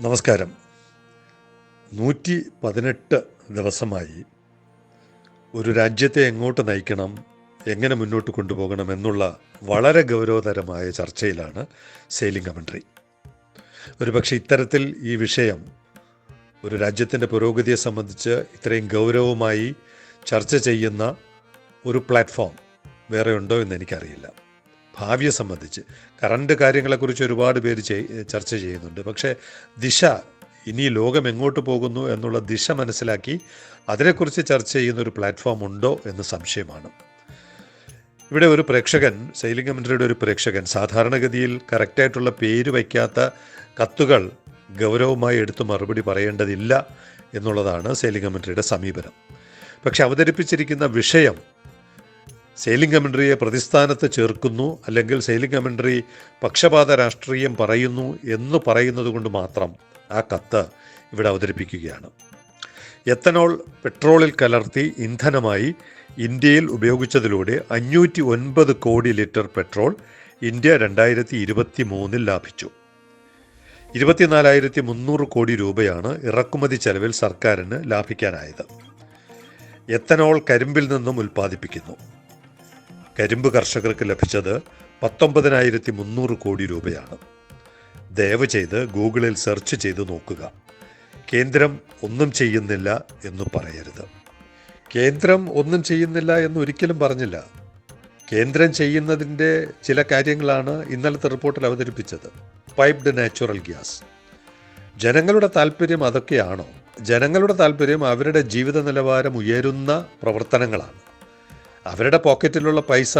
നമസ്കാരം. നൂറ്റി പതിനെട്ട് ദിവസമായി ഒരു രാജ്യത്തെ എങ്ങോട്ട് നയിക്കണം എങ്ങനെ മുന്നോട്ട് കൊണ്ടുപോകണം എന്നുള്ള വളരെ ഗൗരവതരമായ ചർച്ചയിലാണ് സെയിലിംഗ് കമൻട്രി ഒരുപക്ഷെ ഇത്തരത്തിൽ ഈ വിഷയം ഒരു രാജ്യത്തിന്റെ പുരോഗതിയെ സംബന്ധിച്ച് ഇത്രയും ഗൗരവമായി ചർച്ച ചെയ്യുന്ന ഒരു പ്ലാറ്റ്ഫോം വേറെ ഉണ്ടോ എന്ന് എനിക്കറിയില്ല. ഭാവിയെ സംബന്ധിച്ച്. കറണ്ട് കാര്യങ്ങളെക്കുറിച്ച് ഒരുപാട് പേര് ചർച്ച ചെയ്യുന്നുണ്ട്. പക്ഷേ ദിശ ഇനി ലോകം എങ്ങോട്ട് പോകുന്നു എന്നുള്ള ദിശ മനസ്സിലാക്കി അതിനെക്കുറിച്ച് ചർച്ച ചെയ്യുന്ന ഒരു പ്ലാറ്റ്ഫോം ഉണ്ടോ എന്ന് സംശയമാണ്. ഇവിടെ ഒരു പ്രേക്ഷകൻ സെയിലിംഗ് കമൻട്രിയുടെ ഒരു പ്രേക്ഷകൻ സാധാരണഗതിയിൽ കറക്റ്റായിട്ടുള്ള പേര് വയ്ക്കാത്ത കത്തുകൾ ഗൗരവമായി എടുത്ത് മറുപടി പറയേണ്ടതില്ല എന്നുള്ളതാണ് സെയിലിംഗ് കമൻട്രിയുടെ സമീപനം. പക്ഷെ അവതരിപ്പിച്ചിരിക്കുന്ന വിഷയം സെയിലിംഗ് കമൻട്രിയെ പ്രതിസ്ഥാനത്ത് ചേർക്കുന്നു അല്ലെങ്കിൽ സെയിലിംഗ് കമൻട്രി പക്ഷപാത രാഷ്ട്രീയം പറയുന്നു എന്ന് പറയുന്നത് കൊണ്ട് മാത്രം ആ കത്ത് ഇവിടെ അവതരിപ്പിക്കുകയാണ്. എത്തനോൾ പെട്രോളിൽ കലർത്തി ഇന്ധനമായി ഇന്ത്യയിൽ ഉപയോഗിച്ചതിലൂടെ അഞ്ഞൂറ്റി ഒൻപത് കോടി ലിറ്റർ പെട്രോൾ ഇന്ത്യ രണ്ടായിരത്തി ഇരുപത്തി മൂന്നിൽ ലാഭിച്ചു. ഇരുപത്തിനാലായിരത്തി മുന്നൂറ് കോടി രൂപയാണ് ഇറക്കുമതി ചെലവിൽ സർക്കാരിന് ലാഭിക്കാനായത്. എത്തനോൾ കരിമ്പിൽ നിന്നും ഉൽപ്പാദിപ്പിക്കുന്നു. കരിമ്പ് കർഷകർക്ക് ലഭിച്ചത് പത്തൊമ്പതിനായിരത്തി മുന്നൂറ് കോടി രൂപയാണ്. ദയവ് ചെയ്ത് ഗൂഗിളിൽ സെർച്ച് ചെയ്ത് നോക്കുക. കേന്ദ്രം ഒന്നും ചെയ്യുന്നില്ല എന്ന് പറയരുത്. കേന്ദ്രം ഒന്നും ചെയ്യുന്നില്ല എന്ന് ഒരിക്കലും പറഞ്ഞില്ല. കേന്ദ്രം ചെയ്യുന്നതിന്റെ ചില കാര്യങ്ങളാണ് ഇന്നലത്തെ റിപ്പോർട്ടിൽ അവതരിപ്പിച്ചത്. Piped natural gas. ജനങ്ങളുടെ താല്പര്യം അതൊക്കെയാണോ? ജനങ്ങളുടെ താല്പര്യം അവരുടെ ജീവിത നിലവാരം ഉയരുന്ന പ്രവർത്തനങ്ങളാണ്. അവരുടെ പോക്കറ്റിലുള്ള പൈസ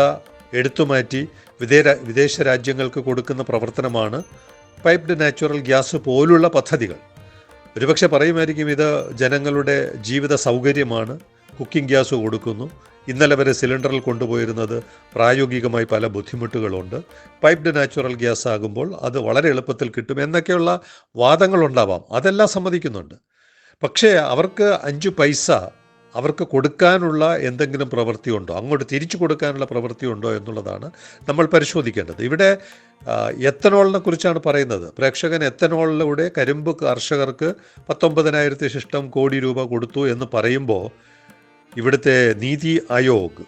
എടുത്തുമാറ്റി വിദേശ വിദേശ രാജ്യങ്ങൾക്ക് കൊടുക്കുന്ന പ്രവർത്തനമാണ് പൈപ്ഡ് നാച്ചുറൽ ഗ്യാസ് പോലുള്ള പദ്ധതികൾ. ഒരുപക്ഷെ പറയുമായിരിക്കും ഇത് ജനങ്ങളുടെ ജീവിത സൗകര്യമാണ് കുക്കിംഗ് ഗ്യാസ് കൊടുക്കുന്നു. ഇന്നലെ വരെ സിലിണ്ടറിൽ കൊണ്ടുപോയിരുന്നത് പ്രായോഗികമായി പല ബുദ്ധിമുട്ടുകളുണ്ട്. പൈപ്ഡ് നാച്ചുറൽ ഗ്യാസ് ആകുമ്പോൾ അത് വളരെ എളുപ്പത്തിൽ കിട്ടും എന്നൊക്കെയുള്ള വാദങ്ങളുണ്ടാവാം അതെല്ലാം സമ്മതിക്കുന്നുണ്ട്. പക്ഷേ അവർക്ക് അഞ്ച് പൈസ അവർക്ക് കൊടുക്കാനുള്ള എന്തെങ്കിലും പ്രവൃത്തി ഉണ്ടോ അങ്ങോട്ട് തിരിച്ചു കൊടുക്കാനുള്ള പ്രവൃത്തി ഉണ്ടോ എന്നുള്ളതാണ് നമ്മൾ പരിശോധിക്കേണ്ടത്. ഇവിടെ എത്തനോളിനെ കുറിച്ചാണ് പറയുന്നത്. പ്രേക്ഷകൻ എത്തനോളിലൂടെ കരിമ്പ് കർഷകർക്ക് പത്തൊമ്പതിനായിരത്തി ശിഷ്ടം കോടി രൂപ കൊടുത്തു എന്ന് പറയുമ്പോൾ ഇവിടുത്തെ നീതി ആയോഗ്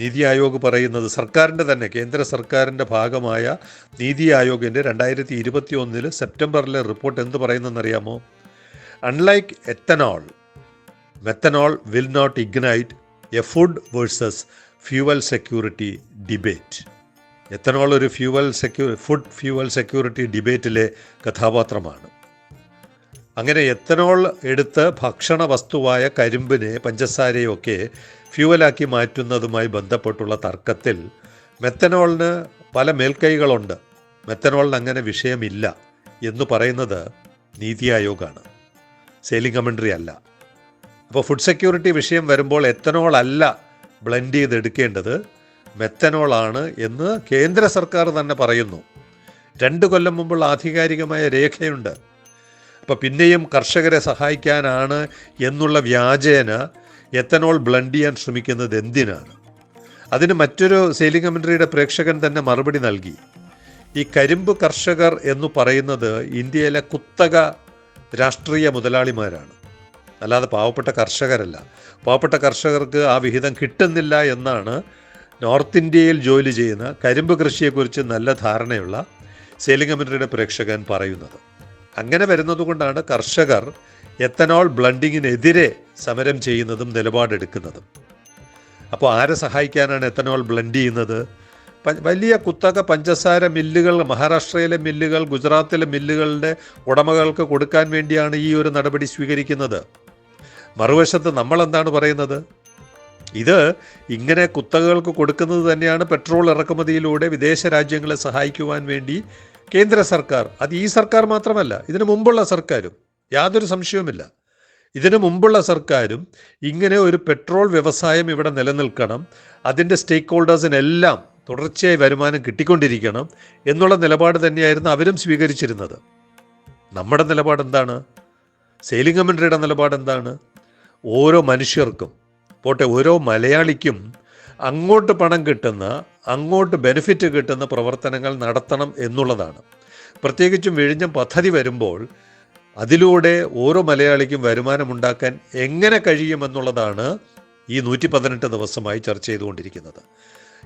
നീതി ആയോഗ് പറയുന്നത് സർക്കാരിന്റെ തന്നെ കേന്ദ്ര സർക്കാരിന്റെ ഭാഗമായ നീതി ആയോഗിന്റെ രണ്ടായിരത്തി ഇരുപത്തി ഒന്നിൽ സെപ്റ്റംബറിലെ റിപ്പോർട്ട് എന്ത് പറയുന്നതെന്നറിയാമോ? Unlike ethanol methanol will not ignite a food versus fuel security debate ethanol ഒരു ഫ്യൂവൽ സെക്യൂ ഫുഡ് ഫ്യൂവൽ സെക്യൂരിറ്റി ഡിബേറ്റിലെ കഥാപാത്രമാണ്. അങ്ങനെ എത്തനോൾ എടുത്ത് ഭക്ഷണ വസ്തുവായ കരിമ്പിനെ പഞ്ചസാരയൊക്കെ ഫ്യൂവലാക്കി മാറ്റുന്നതുമായി ബന്ധപ്പെട്ടുള്ള തർക്കത്തിൽ മെത്തനോളിന് പല മേൽക്കൈകളുണ്ട്. മെത്തനോളിന് അങ്ങനെ വിഷയമില്ല എന്ന് പറയുന്നത് നീതി ആയോഗാണ്. സെയിലിംഗ് കമൻട്രി അല്ല. അപ്പോൾ ഫുഡ് സെക്യൂരിറ്റി വിഷയം വരുമ്പോൾ എത്തനോൾ അല്ല ബ്ലെൻഡ് ചെയ്തെടുക്കേണ്ടത് മെത്തനോളാണ് എന്ന് കേന്ദ്ര സർക്കാർ തന്നെ പറയുന്നു. രണ്ട് കൊല്ലം മുമ്പുള്ള ആധികാരികമായ രേഖയുണ്ട്. അപ്പോൾ പിന്നെയും കർഷകരെ സഹായിക്കാനാണ് എന്നുള്ള വ്യാജേന എത്തനോൾ ബ്ലെൻഡ് ചെയ്യാൻ ശ്രമിക്കുന്നത് എന്തിനാണ്? അതിന് മറ്റൊരു സെയിലിംഗ് കമൻട്രിയുടെ പ്രേക്ഷകൻ തന്നെ മറുപടി നൽകി. ഈ കരിമ്പ് കർഷകർ എന്ന് പറയുന്നത് ഇന്ത്യയിലെ കുത്തക രാഷ്ട്രീയ മുതലാളിമാരാണ്. അല്ലാതെ പാവപ്പെട്ട കർഷകരല്ല. പാവപ്പെട്ട കർഷകർക്ക് ആ വിഹിതം കിട്ടുന്നില്ല എന്നാണ് നോർത്ത് ഇന്ത്യയിൽ ജോലി ചെയ്യുന്ന കരിമ്പ് കൃഷിയെക്കുറിച്ച് നല്ല ധാരണയുള്ള സെയിലിംഗ് പ്രേക്ഷകൻ പറയുന്നത്. അങ്ങനെ വരുന്നതുകൊണ്ടാണ് കർഷകർ എത്തനോൾ ബ്ലണ്ടിങ്ങിനെതിരെ സമരം ചെയ്യുന്നതും നിലപാടെടുക്കുന്നതും. അപ്പോൾ ആരെ സഹായിക്കാനാണ് എത്തനോൾ ബ്ലെൻഡ് ചെയ്യുന്നത്? വലിയ കുത്തക പഞ്ചസാര മില്ലുകൾ മഹാരാഷ്ട്രയിലെ മില്ലുകൾ ഗുജറാത്തിലെ മില്ലുകളുടെ ഉടമകൾക്ക് കൊടുക്കാൻ വേണ്ടിയാണ് ഈ ഒരു നടപടി സ്വീകരിക്കുന്നത്. മറുവശത്ത് നമ്മൾ എന്താണ് പറയുന്നത്? ഇത് ഇങ്ങനെ കുത്തകകൾക്ക് കൊടുക്കുന്നത് തന്നെയാണ് പെട്രോൾ ഇറക്കുമതിയിലൂടെ വിദേശ രാജ്യങ്ങളെ സഹായിക്കുവാൻ വേണ്ടി കേന്ദ്ര സർക്കാർ. അത് ഈ സർക്കാർ മാത്രമല്ല ഇതിനു മുമ്പുള്ള സർക്കാരും. യാതൊരു സംശയവുമില്ല. ഇതിനു മുമ്പുള്ള സർക്കാരും ഇങ്ങനെ ഒരു പെട്രോൾ വ്യവസായം ഇവിടെ നിലനിൽക്കണം അതിന്റെ സ്റ്റേക്ക് ഹോൾഡേഴ്സിനെല്ലാം തുടർച്ചയായി വരുമാനം കിട്ടിക്കൊണ്ടിരിക്കണം എന്നുള്ള നിലപാട് തന്നെയായിരുന്നു അവരും സ്വീകരിച്ചിരുന്നത്. നമ്മുടെ നിലപാട് എന്താണ് സെയിലിംഗ് കമൻട്രിയുടെ നിലപാട് എന്താണ് ഓരോ മനുഷ്യർക്കും പോട്ടെ ഓരോ മലയാളിക്കും അങ്ങോട്ട് പണം കിട്ടുന്ന അങ്ങോട്ട് ബെനിഫിറ്റ് കിട്ടുന്ന പ്രവർത്തനങ്ങൾ നടത്തണം എന്നുള്ളതാണ്. പ്രത്യേകിച്ചും വിഴിഞ്ഞം പദ്ധതി വരുമ്പോൾ അതിലൂടെ ഓരോ മലയാളിക്കും വരുമാനമുണ്ടാക്കാൻ എങ്ങനെ കഴിയുമെന്നുള്ളതാണ് ഈ നൂറ്റി പതിനെട്ട് ദിവസമായി ചർച്ച ചെയ്തുകൊണ്ടിരിക്കുന്നത്.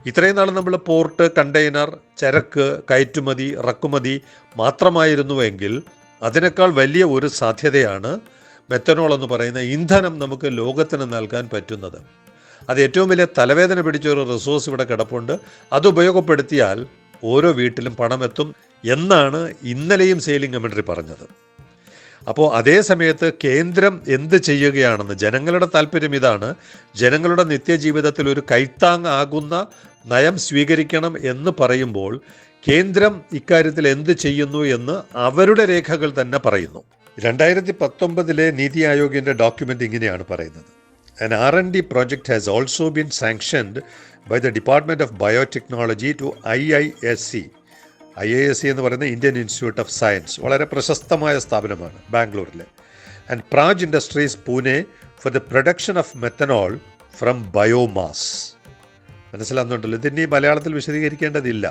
ഇത്രയും നാൾ നമ്മൾ പോർട്ട് കണ്ടെയ്നർ ചരക്ക് കയറ്റുമതി ഇറക്കുമതി മാത്രമായിരുന്നുവെങ്കിൽ അതിനേക്കാൾ വലിയ ഒരു സാധ്യതയാണ് മെത്തനോൾ എന്ന് പറയുന്ന ഇന്ധനം നമുക്ക് ലോകത്തിന് നൽകാൻ പറ്റുന്നത്. അത് ഏറ്റവും വലിയ തലവേദന പിടിച്ച ഒരു റിസോഴ്സ് ഇവിടെ കിടപ്പുണ്ട്. അത് ഉപയോഗപ്പെടുത്തിയാൽ ഓരോ വീട്ടിലും പണമെത്തും എന്നാണ് ഇന്നലെയും സെയിലിംഗ് കമൻട്രി പറഞ്ഞത്. അപ്പോൾ അതേ സമയത്ത് കേന്ദ്രം എന്ത് ചെയ്യുകയാണെന്ന് ജനങ്ങളുടെ താല്പര്യം ഇതാണ്. ജനങ്ങളുടെ നിത്യജീവിതത്തിൽ ഒരു കൈത്താങ്ങാകുന്ന നയം സ്വീകരിക്കണം എന്ന് പറയുമ്പോൾ കേന്ദ്രം ഇക്കാര്യത്തിൽ എന്ത് ചെയ്യുന്നു എന്ന് അവരുടെ രേഖകൾ തന്നെ പറയുന്നു. രണ്ടായിരത്തി പത്തൊമ്പതിലെ നീതി ആയോഗിന്റെ ഡോക്യുമെന്റ് ഇങ്ങനെയാണ് പറയുന്നത്. An R&D project has also been sanctioned by the Department of Biotechnology to IISC. I I S C എന്ന് പറയുന്ന ഇന്ത്യൻ ഇൻസ്റ്റിറ്റ്യൂട്ട് ഓഫ് സയൻസ് വളരെ പ്രശസ്തമായ സ്ഥാപനമാണ് ബാംഗ്ലൂരിൽ and Praj Industries Pune for the production of methanol from biomass മനസ്സിലാകുന്നുണ്ടല്ലോ ഇതിന്റെ മലയാളത്തിൽ വിശദീകരിക്കേണ്ടതില്ല.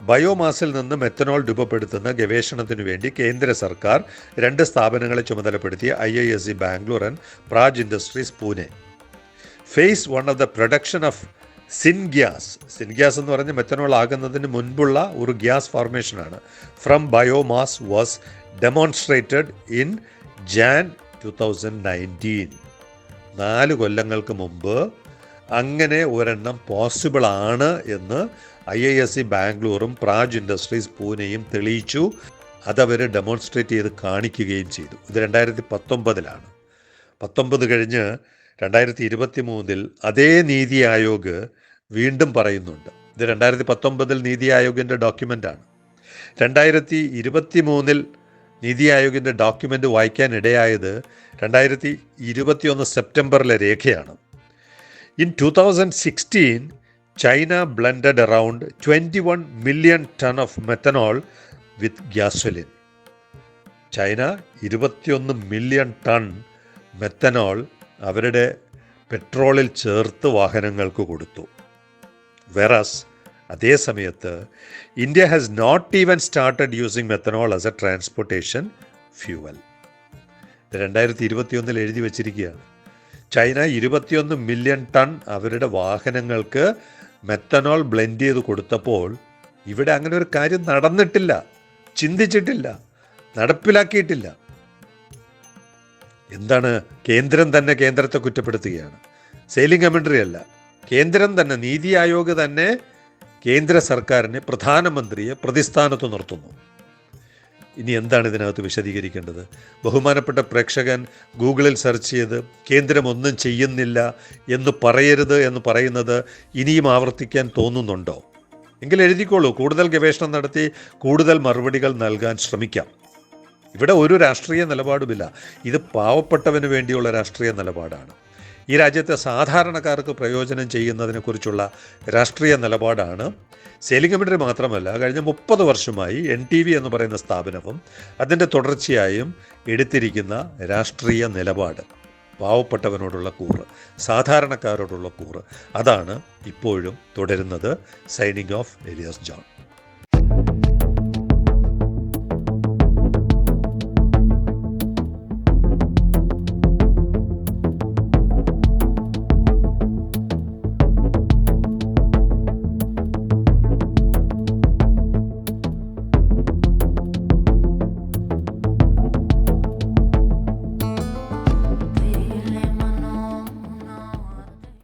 ബയോമാസിൽ നിന്ന് methanol രൂപപ്പെടുത്തുന്ന ഗവേഷണത്തിനു വേണ്ടി കേന്ദ്ര സർക്കാർ രണ്ട് സ്ഥാപനങ്ങളെ ചുമതലപ്പെടുത്തിയ I I S C Bangalore and Praj Industries Pune. Phase one of the production of syngas syngas എന്ന് പറഞ്ഞ് മെത്തനോൾ ആകുന്നതിന് മുൻപുള്ള ഒരു gas ഫോർമേഷനാണ് from biomass was demonstrated in Jan two thousand nineteen നാല് കൊല്ലങ്ങൾക്ക് മുമ്പ് അങ്ങനെ ഒരെണ്ണം പോസിബിൾ ആണ് എന്ന് ഐ ഐ എസ് സി ബാംഗ്ലൂറും പ്രാജ് ഇൻഡസ്ട്രീസ് പൂനെയും തെളിയിച്ചു. അതവർ ഡെമോൺസ്ട്രേറ്റ് ചെയ്ത് കാണിക്കുകയും ചെയ്തു. ഇത് രണ്ടായിരത്തി പത്തൊമ്പതിലാണ് പത്തൊമ്പത് കഴിഞ്ഞ് രണ്ടായിരത്തി ഇരുപത്തി മൂന്നിൽ അതേ നീതി ആയോഗ് വീണ്ടും പറയുന്നുണ്ട്. ഇത് രണ്ടായിരത്തി പത്തൊമ്പതിൽ നീതി ആയോഗിന്റെ ഡോക്യുമെന്റാണ് രണ്ടായിരത്തി ഇരുപത്തി മൂന്നിൽ നീതി ആയോഗിന്റെ ഡോക്യുമെന്റ് വായിക്കാൻ ഇടയായത് രണ്ടായിരത്തി ഇരുപത്തിയൊന്ന് സെപ്റ്റംബറിലെ രേഖയാണ്. Sixteen China blended around twenty one million ton of methanol with gasoline China ഇരുപത്തിയൊന്ന് മില്യൺ ടൺ മെത്തനോൾ അവരുടെ പെട്രോളിൽ ചേർത്ത് വാഹനങ്ങൾക്ക് കൊടുത്തു. വെറസ് അതേ സമയത്ത് India has not even started using methanol as a transportation fuel രണ്ടായിരത്തി ഇരുപത്തിയൊന്നിൽ എഴുതി വച്ചിരിക്കുകയാണ്. ചൈന ഇരുപത്തിയൊന്ന് മില്യൺ ടൺ അവരുടെ വാഹനങ്ങൾക്ക് മെത്തനോൾ ബ്ലെൻഡ് ചെയ്ത് കൊടുത്തപ്പോൾ ഇവിടെ അങ്ങനെ ഒരു കാര്യം നടന്നിട്ടില്ല ചിന്തിച്ചിട്ടില്ല നടപ്പിലാക്കിയിട്ടില്ല. എന്താണ് കേന്ദ്രം തന്നെ കേന്ദ്രത്തെ കുറ്റപ്പെടുത്തുകയാണ്? സെയിലിംഗ് കമൻട്രി അല്ല. കേന്ദ്രം തന്നെ നീതി ആയോഗ് തന്നെ കേന്ദ്ര സർക്കാരിനെ പ്രധാനമന്ത്രിയെ പ്രതിസ്ഥാനത്ത് നിർത്തുന്നു. ഇനി എന്താണ് ഇതിനകത്ത് വിശദീകരിക്കേണ്ടത്? ബഹുമാനപ്പെട്ട പ്രേക്ഷകൻ ഗൂഗിളിൽ സെർച്ച് ചെയ്ത് കേന്ദ്രം ഒന്നും ചെയ്യുന്നില്ല എന്ന് പറയരുത് എന്ന് പറയുന്നത് ഇനിയും ആവർത്തിക്കാൻ തോന്നുന്നുണ്ടോ? എങ്കിൽ എഴുതിക്കോളൂ. കൂടുതൽ ഗവേഷണം നടത്തി കൂടുതൽ മറുപടികൾ നൽകാൻ ശ്രമിക്കാം. ഇവിടെ ഒരു രാഷ്ട്രീയ നിലപാടുമില്ല. ഇത് പാവപ്പെട്ടവന് വേണ്ടിയുള്ള രാഷ്ട്രീയ നിലപാടാണ്. ഈ രാജ്യത്തെ സാധാരണക്കാർക്ക് പ്രയോജനം ചെയ്യുന്നതിനെക്കുറിച്ചുള്ള രാഷ്ട്രീയ നിലപാടാണ്. കമ്മിറ്റി മാത്രമല്ല കഴിഞ്ഞ മുപ്പത് വർഷമായി എൻ ടി വി എന്ന് പറയുന്ന സ്ഥാപനവും അതിന്റെ തുടർച്ചയായും എടുത്തിരിക്കുന്ന രാഷ്ട്രീയ നിലപാട് പാവപ്പെട്ടവനോടുള്ള കൂറ് സാധാരണക്കാരോടുള്ള കൂറ്. അതാണ് ഇപ്പോഴും തുടരുന്നത്. Signing off Elias John